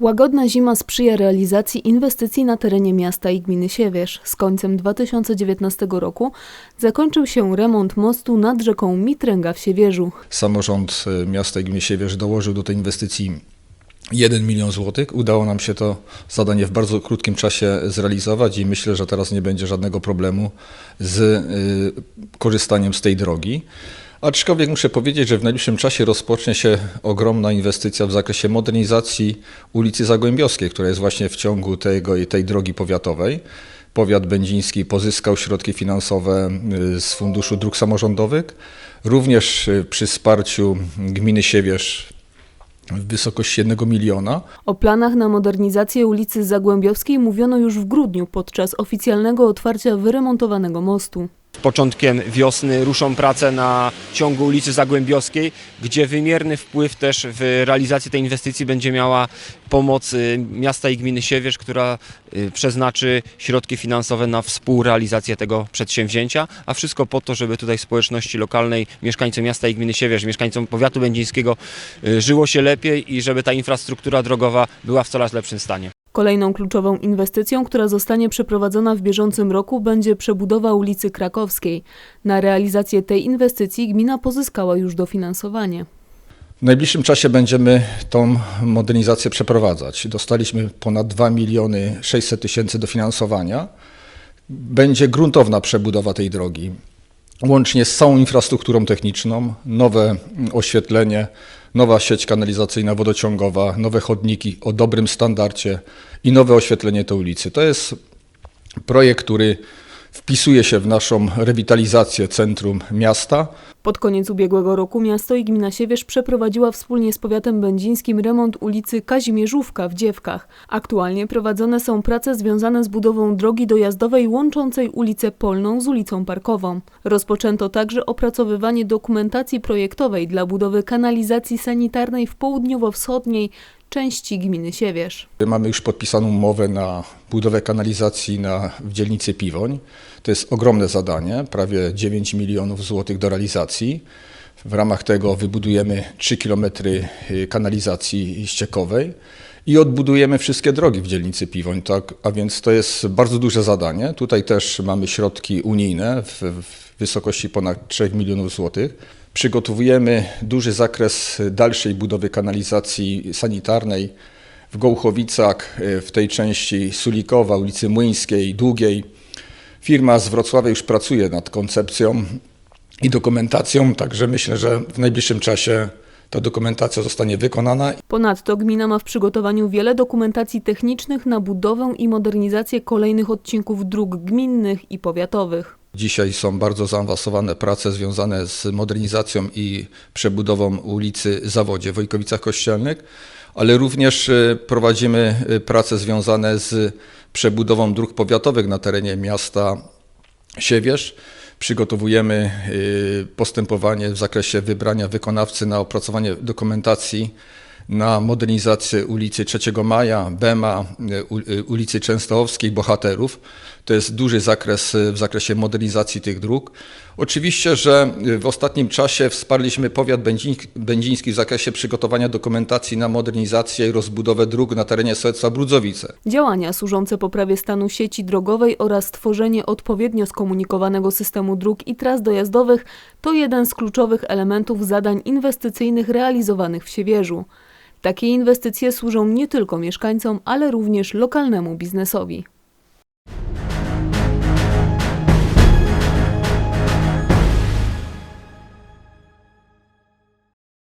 Łagodna zima sprzyja realizacji inwestycji na terenie miasta i gminy Siewierz. Z końcem 2019 roku zakończył się remont mostu nad rzeką Mitręga w Siewierzu. Samorząd y, miasta i gminy Siewierz dołożył do tej inwestycji 1 milion złotych. Udało nam się to zadanie w bardzo krótkim czasie zrealizować i myślę, że teraz nie będzie żadnego problemu z y, korzystaniem z tej drogi. Aczkolwiek muszę powiedzieć, że w najbliższym czasie rozpocznie się ogromna inwestycja w zakresie modernizacji ulicy Zagłębiowskiej, która jest właśnie w ciągu tego, tej drogi powiatowej. Powiat będziński pozyskał środki finansowe y, z Funduszu Dróg Samorządowych. Również y, przy wsparciu gminy Siewierz w wysokości 1 miliona. O planach na modernizację ulicy Zagłębiowskiej mówiono już w grudniu podczas oficjalnego otwarcia wyremontowanego mostu. Początkiem wiosny ruszą prace na ciągu ulicy Zagłębiowskiej, gdzie wymierny wpływ też w realizacji tej inwestycji będzie miała pomoc y, miasta i gminy Siewierz, która y, przeznaczy środki finansowe na współrealizację tego przedsięwzięcia, a wszystko po to, żeby tutaj społeczności lokalnej, mieszkańcom miasta i gminy Siewierz, mieszkańcom powiatu będzińskiego y, żyło się lepiej i żeby ta infrastruktura drogowa była w coraz lepszym stanie. Kolejną kluczową inwestycją, która zostanie przeprowadzona w bieżącym roku, będzie przebudowa ulicy Krakowskiej. Na realizację tej inwestycji gmina pozyskała już dofinansowanie. W najbliższym czasie będziemy tą modernizację przeprowadzać. Dostaliśmy ponad 2 miliony 600 tysięcy dofinansowania. Będzie gruntowna przebudowa tej drogi, łącznie z całą infrastrukturą techniczną, nowe oświetlenie, nowa sieć kanalizacyjna wodociągowa, nowe chodniki o dobrym standardzie i nowe oświetlenie tej ulicy. To jest projekt, który wpisuje się w naszą rewitalizację centrum miasta. Pod koniec ubiegłego roku miasto i gmina Siewierz przeprowadziła wspólnie z powiatem będzińskim remont ulicy Kazimierzówka w Dziewkach. Aktualnie prowadzone są prace związane z budową drogi dojazdowej łączącej ulicę Polną z ulicą Parkową. Rozpoczęto także opracowywanie dokumentacji projektowej dla budowy kanalizacji sanitarnej w południowo-wschodniej części gminy Siewierz. Mamy już podpisaną umowę na budowę kanalizacji na, w dzielnicy Piwoń. To jest ogromne zadanie, prawie 9 milionów złotych do realizacji. W ramach tego wybudujemy 3 km kanalizacji ściekowej i odbudujemy wszystkie drogi w dzielnicy Piwoń, tak? a więc to jest bardzo duże zadanie. Tutaj też mamy środki unijne w, w wysokości ponad 3 milionów złotych. Przygotowujemy duży zakres dalszej budowy kanalizacji sanitarnej w Gołchowicach, w tej części Sulikowa, ulicy Młyńskiej, Długiej. Firma z Wrocławia już pracuje nad koncepcją i dokumentacją, także myślę, że w najbliższym czasie ta dokumentacja zostanie wykonana. Ponadto gmina ma w przygotowaniu wiele dokumentacji technicznych na budowę i modernizację kolejnych odcinków dróg gminnych i powiatowych. Dzisiaj są bardzo zaawansowane prace związane z modernizacją i przebudową ulicy Zawodzie w Wojkowicach Kościelnych, ale również e, prowadzimy e, prace związane z przebudową dróg powiatowych na terenie miasta Siewierz. Przygotowujemy e, postępowanie w zakresie wybrania wykonawcy na opracowanie dokumentacji na modernizację ulicy 3 Maja, Bema, ulicy Częstochowskiej, Bohaterów. To jest duży zakres w zakresie modernizacji tych dróg. Oczywiście, że w ostatnim czasie wsparliśmy powiat będziński w zakresie przygotowania dokumentacji na modernizację i rozbudowę dróg na terenie sołectwa Brudzowice. Działania służące poprawie stanu sieci drogowej oraz tworzenie odpowiednio skomunikowanego systemu dróg i tras dojazdowych to jeden z kluczowych elementów zadań inwestycyjnych realizowanych w Siewierzu. Takie inwestycje służą nie tylko mieszkańcom, ale również lokalnemu biznesowi.